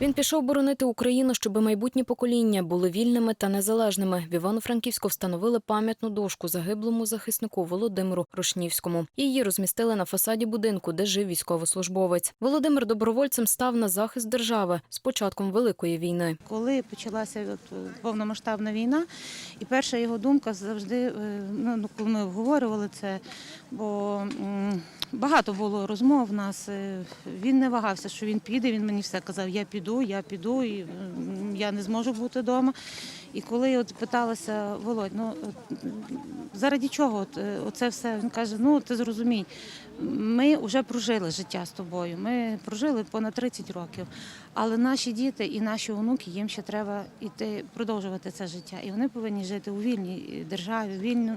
Він пішов боронити Україну, щоб майбутні покоління були вільними та незалежними. В Івано-Франківську встановили пам'ятну дошку загиблому захиснику Володимиру Рушнівському. Її розмістили на фасаді будинку, де жив військовослужбовець. Володимир добровольцем став на захист держави з початком Великої війни. Коли почалася повномасштабна війна, і перша його думка завжди, е, ну, ну, коли ми обговорювали це, бо багато було розмов в нас. е, Він не вагався, що він піде. Він мені все казав: я піду, я піду, і я не зможу бути вдома. І коли от питалася Володь, ну заради чого от, е, оце все? Він каже: ну ти зрозумій, ми вже прожили життя з тобою. Ми прожили понад 30 років. Але наші діти і наші онуки їм ще треба йти продовжувати це життя. І вони повинні жити у вільній державі, вільно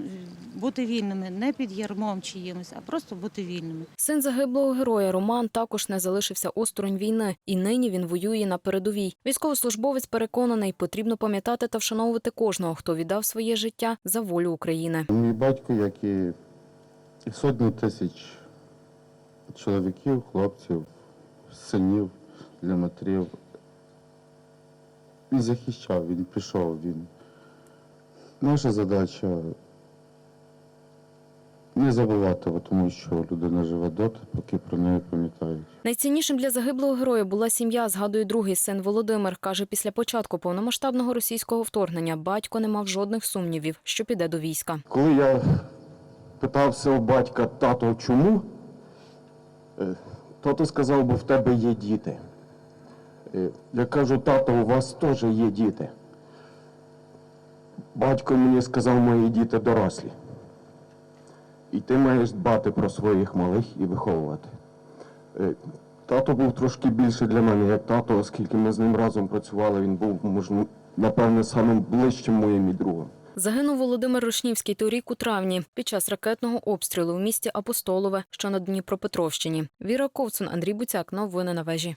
бути вільними, не під ярмом чиїмось, а просто бути вільними. Син загиблого героя Роман також не залишився осторонь війни, і нині він воює на передовій. Військовослужбовець переконаний, потрібно пам'ятати та вшановувати кожного, хто віддав своє життя за волю України. Мій батько, як і сотні тисяч чоловіків, хлопців, синів для матерів. Він захищав, він пішов, він. Наша задача забувати, бо тому що людина живе доти, поки про неї пам'ятають. Найціннішим для загиблого героя була сім'я, згадує другий син Володимир. Каже, після початку повномасштабного російського вторгнення батько не мав жодних сумнівів, що піде до війська. Коли я питався у батька, тато, чому? Е, Тато сказав, бо в тебе є діти. Е, Я кажу, тато, у вас теж є діти. Батько мені сказав, мої діти дорослі. І ти маєш дбати про своїх малих і виховувати. Е, Тато був трошки більше для мене, як тато, оскільки ми з ним разом працювали, він був, можна, напевне, самим ближчим моїм і другом. Загинув Володимир Рушнівський торік у травні під час ракетного обстрілу в місті Апостолове, що на Дніпропетровщині. Віра Ковцун, Андрій Буцяк. Новини на вежі.